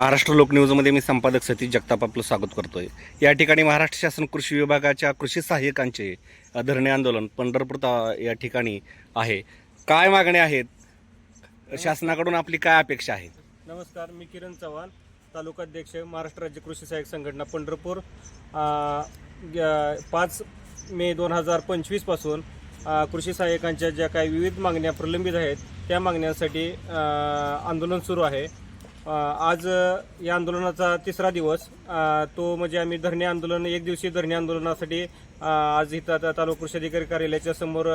महाराष्ट्र लोकन्यूजमध्ये मी संपादक सतीश जगताप आपलं स्वागत करतोय. या ठिकाणी महाराष्ट्र शासन कृषी विभागाच्या कृषी सहाय्यकांचे धरणे आंदोलन पंढरपूर या ठिकाणी आहे. काय मागण्या आहेत? शासनाकडून आपली काय अपेक्षा आहे नमस्कार मी किरण चव्हाण तालुकाध्यक्ष महाराष्ट्र राज्य कृषी सहाय्यक संघटना पंढरपूर. ग- पाच मे दोन हजार पंचवीसपासून कृषी सहाय्यकांच्या ज्या काही विविध मागण्या प्रलंबित आहेत त्या मागण्यांसाठी आंदोलन सुरू आहे. आज या आंदोलनाचा तिसरा दिवस. तो म्हणजे आम्ही धरणे आंदोलन एक दिवशी धरणे आंदोलनासाठी आज इथं आता तालुका कृषी अधिकारी कार्यालयाच्या समोर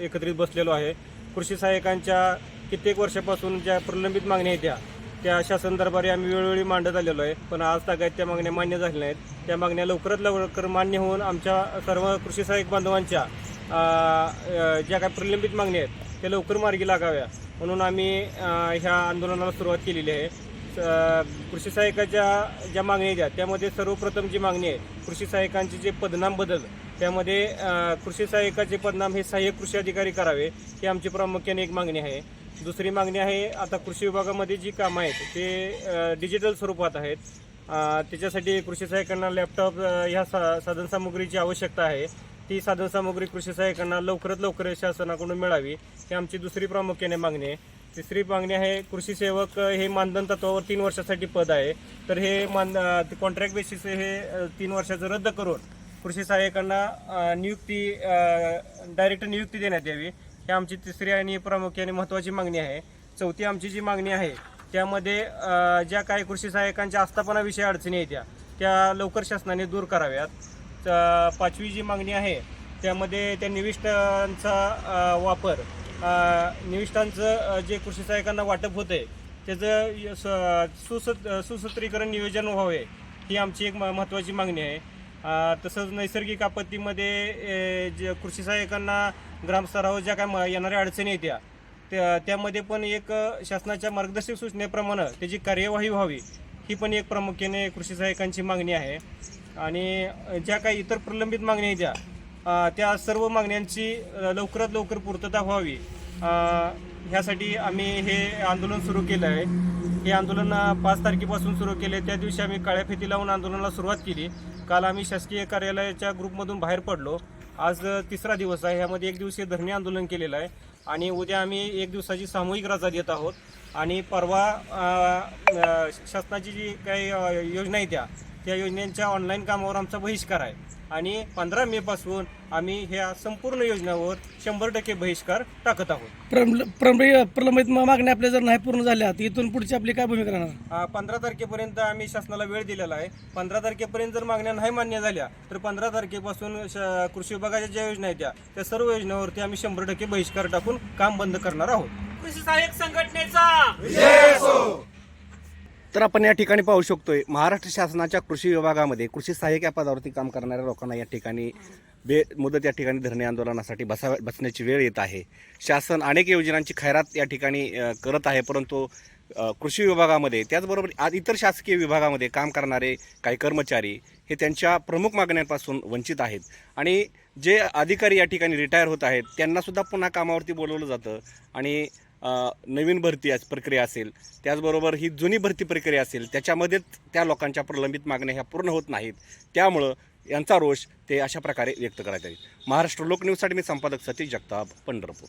एकत्रित बसलेलो आहे. कृषी सहाय्यकांच्या कित्येक वर्षापासून ज्या प्रलंबित मागण्या आहेत त्या त्या शासन दरबारी आम्ही वेळोवेळी मांडत आलेलो आहे. पण आज तागायत त्या मागण्या मान्य झाल्या नाहीत. त्या मागण्या लवकरात लवकर मान्य होऊन आमच्या सर्व कृषी सहाय्यक बांधवांच्या ज्या काही प्रलंबित मागण्या आहेत त्या लवकर मार्गी लागाव्या. म्हणून आम्ही ह्या आंदोलनाला सुरुवात केलेली आहे. कृषी सहाय्यकाच्या ज्या मागण्या ज्या त्यामध्ये सर्वप्रथम जी मागणी आहे कृषी सहाय्यकांचे जे पदनाम बदल त्यामध्ये कृषी सहाय्यकाचे पदनाम हे सहाय्यक कृषी अधिकारी करावे ही आमची प्रामुख्याने एक मागणी आहे. दुसरी मागणी आहे आता कृषी विभागामध्ये जी कामं आहेत ते डिजिटल स्वरूपात आहेत. त्याच्यासाठी कृषी सहाय्यकांना लॅपटॉप ह्या सा साधनसामुग्रीची आवश्यकता आहे. ती साधनसामुग्री कृषी सहाय्यकांना लवकरात लवकर शासनाकडून मिळावी ही आमची दुसरी प्रामुख्याने मागणी आहे. तिसरी मागणी आहे कृषी सेवक हे मानधन तत्वावर तीन वर्षासाठी पद आहे. तर हे मान कॉन्ट्रॅक्ट बेसिस हे तीन वर्षाचं रद्द करून कृषी सहाय्यकांना नियुक्ती डायरेक्ट नियुक्ती देण्यात यावी. ही आमची तिसरी आणि प्रामुख्याने महत्त्वाची मागणी आहे. चौथी आमची जी मागणी आहे त्यामध्ये ज्या काही कृषी सहाय्यकांच्या आस्थापनाविषयी अडचणी आहेत त्या लवकर शासनाने दूर कराव्यात. त- पाचवी जी मागणी आहे त्यामध्ये त्या निविष्ठांचा वापर निविष्टांचं निविष्ठांचं जे कृषी सहाय्यकांना वाटप होतं आहे त्याचं य- स- सुसत सुसूत्रीकरण नियोजन व्हावे ही आमची एक म- महत्त्वाची मागणी आहे. तसंच नैसर्गिक आपत्तीमध्ये जे कृषी सहाय्यकांना ग्रामस्तरावर ज्या काय म- येणाऱ्या अडचणी येत्या त्या त्यामध्ये पण एक शासनाच्या मार्गदर्शक सूचनेप्रमाणे त्याची कार्यवाही व्हावी ही पण एक प्रामुख्याने कृषी सहाय्यकांची मागणी आहे. आणि ज्या काही इतर प्रलंबित मागण्या आहेत त्या त्या सर्व मागण्यांची लवकरात लवकर पूर्तता व्हावी. ह्यासाठी आम्ही हे आंदोलन सुरू केलं आहे. हे आंदोलन पाच तारखेपासून सुरू केले त्या दिवशी आम्ही काळ्या फिती लावून आंदोलनाला सुरुवात केली. काल आम्ही शासकीय कार्यालयाच्या ग्रुपमधून बाहेर पडलो. आज तिसरा दिवस आहे. ह्यामध्ये एक दिवसीय धरणे आंदोलन केलेलं आहे. आणि उद्या आम्ही एक दिवसाची सामूहिक रजा देत आहोत. आणि परवा शासनाची जी काही योजना आहे त्या त्या योजनेच्या ऑनलाईन कामावर आमचा बहिष्कार आहे. आणि पंधरा मे पासून आम्ही ह्या संपूर्ण योजनेवर शंभर टक्के बहिष्कार टाकत आहोत. प्रल- प्रलंबित प्रलंबित मागण्या आपल्या जर नाही पूर्ण झाल्या तर इथून पुढची आपली काय भूमिका राहणार? पंधरा तारखेपर्यंत आम्ही शासनाला वेळ दिलेला आहे. पंधरा तारखेपर्यंत जर मागण्या नाही मान्य झाल्या तर पंधरा तारखेपासून श- कृषी विभागाच्या ज्या योजना आहेत त्या त्या सर्व योजनेवरती आम्ही शंभर टक्के बहिष्कार टाकून काम बंद करणार आहोत. कृषी सहाय्यक संघटनेचा! तर आपण या ठिकाणी पाहू शकतोय महाराष्ट्र शासनाच्या कृषी विभागामध्ये कृषी सहाय्यक या पदावरती काम करणाऱ्या लोकांना या ठिकाणी बे मुदत या ठिकाणी धरणे आंदोलनासाठी बसा बसण्याची वेळ येत आहे. शासन अनेक योजनांची खैरात या ठिकाणी करत आहे परंतु कृषी विभागामध्ये त्याचबरोबर आज इतर शासकीय विभागामध्ये काम करणारे काही कर्मचारी हे त्यांच्या प्रमुख मागण्यांपासून वंचित आहेत. आणि जे अधिकारी या ठिकाणी रिटायर होत आहेत त्यांनासुद्धा पुन्हा कामावरती बोलवलं जातं. आणि नवीन भरती प्रक्रिया असेल त्याचबरोबर ही जुनी भरती प्रक्रिया असेल त्याच्यामध्येच त्या लोकांच्या प्रलंबित मागण्या ह्या पूर्ण होत नाहीत. त्यामुळं यांचा रोष ते अशा प्रकारे व्यक्त करत आहेत महाराष्ट्र लोकन्यूजसाठी मी संपादक सतीश जगताप पंढरपूर.